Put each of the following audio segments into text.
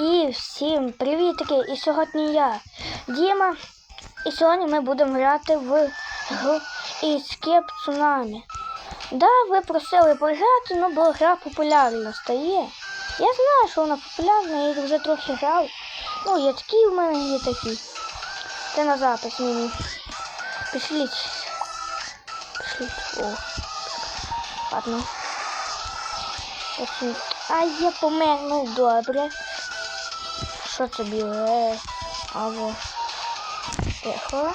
І всім привітки! І сьогодні я, Діма. І сьогодні ми будемо грати в гру Escape Tsunami. Да, ви просили пограти, ну бо гра популярна стає. Я знаю, що вона популярна, я вже трохи грав. Ну, є такі в мене, є такі. Це на запис мені. Пішліть. Пішліть. О. Ладно. А я помер, ну добре. Що це біле? Або. Тихо.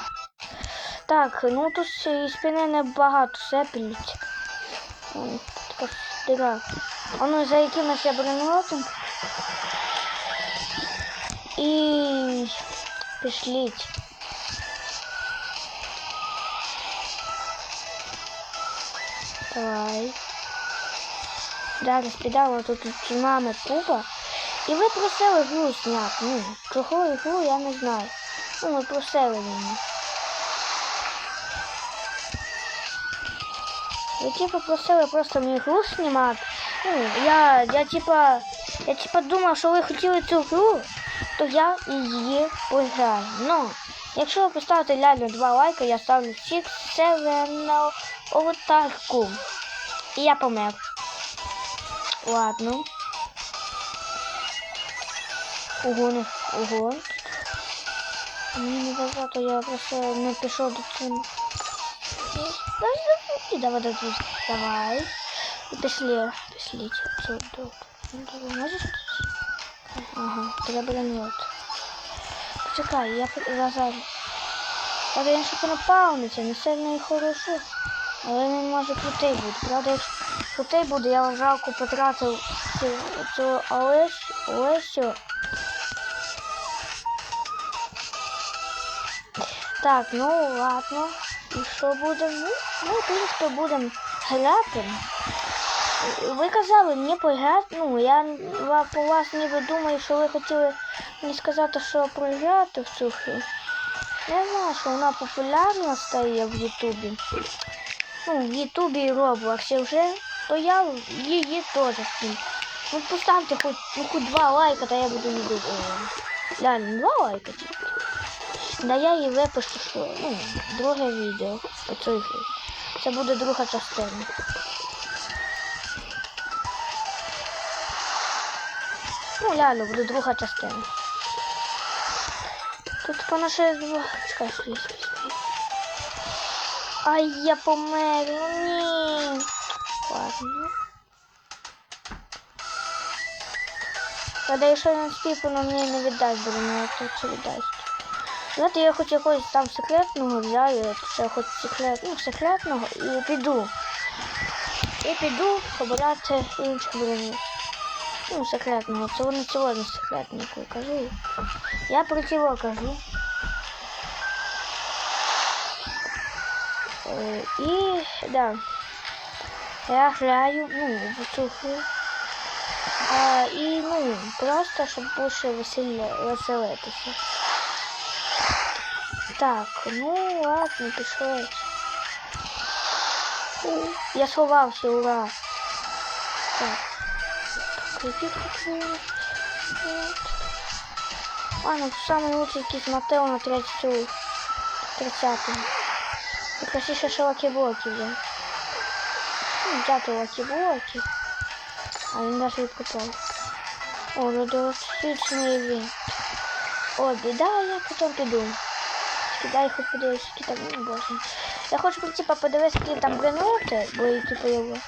Так, ну тут із спини небагато сепеліть. Така. А ну за якимось я бронелотом. І пішліть. Давай. Зараз підемо тут цунами купа. І ви просили гру зняти. Ну, чого ігру, я не знаю. Ну, ви просили мене. Ви типа просили просто мені гру знімати. Ну, я, я типа, я типа думав, що ви хотіли цю гру, то я її пограю. Ну, якщо ви поставите реально два лайка, я ставлю всіх 7 на аватарку. І я помер. Ладно. Ого, не ого. Мені не багато, я просто не пішов до цього. І давай, давай, давай. І пішли, пішли. Тут. Тут можеш? Ага, треба не от. Почекай, я зараз. Але він ще напавниться, не сильно і хорошо. Але він може крутий бути. Правда, якщо крутий буде, я жалко потратив цю, Олесю. Так, ну ладно. І що будемо? Ну, ми, в принципі, будемо грати. Ви казали мені пограти, ну, я по вас ніби думаю, що ви хотіли мені сказати, що програти в цю гру. Я знаю, що вона популярна стає в Ютубі. Ну, в Ютубі і Роблоксі вже, то я її теж скину. Ну поставте хоч, ну, хоч два лайка, то я буду не. Реально, два лайка тільки. Да я її випишу, що ну, друге відео по цій. Це буде друга частина. Ну, реально, буде друга частина. Тут ще два. Чекай, слізь. Ай, я помер, ну ні. Ладно. Правда, якщо він спів, воно мені не віддасть, бо воно тут чи віддасть. Знаєте, я хоч якогось там секретного взяю, ще хоч секрет, ну, секретного і піду. І піду побирати інших бронів. Ну, секретного. Це вони сьогодні секретного кажу. Я про цього кажу. Е, І да. Я граю, ну, цю. А, і ну, просто щоб більше веселитися. Так, ну ладно, пішло. У, Я сховався, ура. Так. Какой Ладно, самый лучший кис Матео на 30 30 Попроси ще лаки-блоки взяв. Ну, лаки-блоки. А він даже і попав. О, радіотичний він. О, біда, я потім піду. Кидай хоч подивись, які там, ну боже. Я хочу типа подивитися, які там бронети, бо які появили.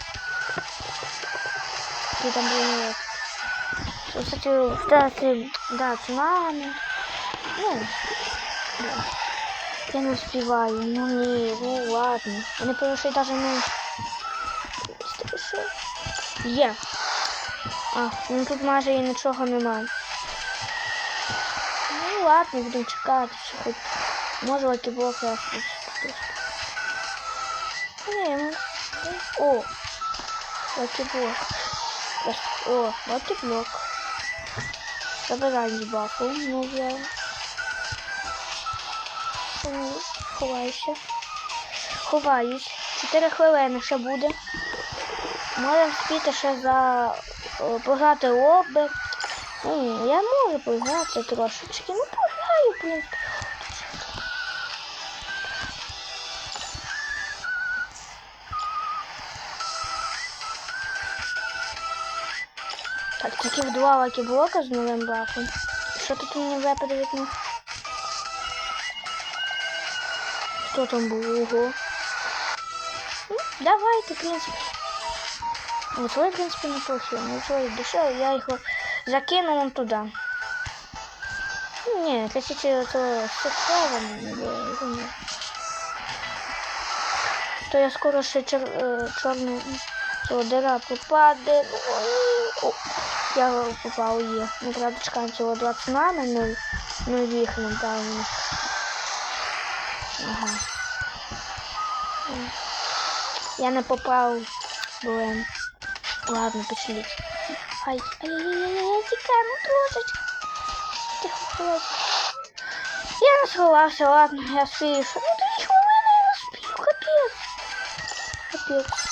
Які там бронети. Кстати, кстати, да, цунами. Ну, да. Я не успеваю, ну не, ну ладно. Вони повинні даже не... Що? Є. А, ну тут майже і нічого немає. Ну ладно, будемо чекати, що хоч може лакіблок я. Ні, ну. О! Лакіблок. О, лакіблок. Забирай бафу, ну я. О, Ховайся. Ховаюсь. Чотири хвилини ще буде. Можемо спіти ще за о, пограти лоби Ну, я можу пограти трошечки. Ну, пограю, в Так, тільки два лакі-блока з новим бафом. Що тут мені випаде від них? Хто там був? Ого. Ну, давайте, в принципі. Ну, твой, в принципе, неплохие. Ну, твой дешевый, я их закину вон. Ну, Не, хотите то с сексуалом, то я скоро ще чор, е, чорний цього дира попаде. О, я попав є. Ну, правда, чекаємо цього 20 нами, ну, ну їх нам там. Ага. Я не попав, блин. Ладно, пошліть. Ай, ай-яй-яй, тікай, ну трошечки. Тихо, хвилин. Я не сховався, ладно, я що- Ну дві хвилини я не спію, капець. Капець.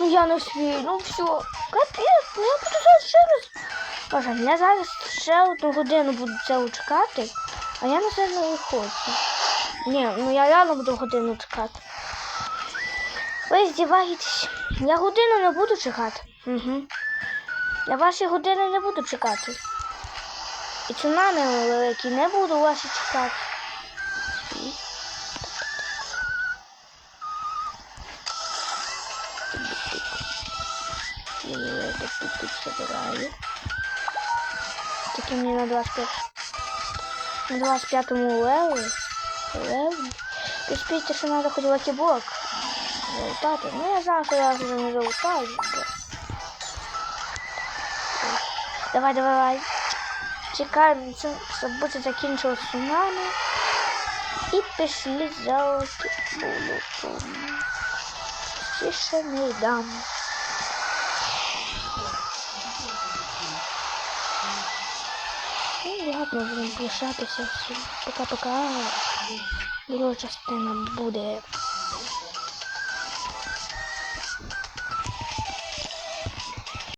Ну я не спію, ну все. Капець, ну я буду зараз ще раз. Боже, я зараз ще одну годину буду це чекати, а я напевно не хочу. Ні, ну я реально буду годину чекати. Ви здіваєтесь. Я годину не буду чекати. Угу. Я ваші години не буду чекати. І цунамі великі не буду ваші чекати. Тільки мені на 25. На 25-му левелі. Левелі. Ви спійте, що треба хоч лакіблок. Залутати. Ну я знаю, що я вже не залутаю. Давай, давай, давай. Чекаємо, це, щоб буде закінчилось цунамі. І пішли за лакіблоком. Тише не дам. Ну, ладно, будемо прощатися. Пока-пока. Друга частина буде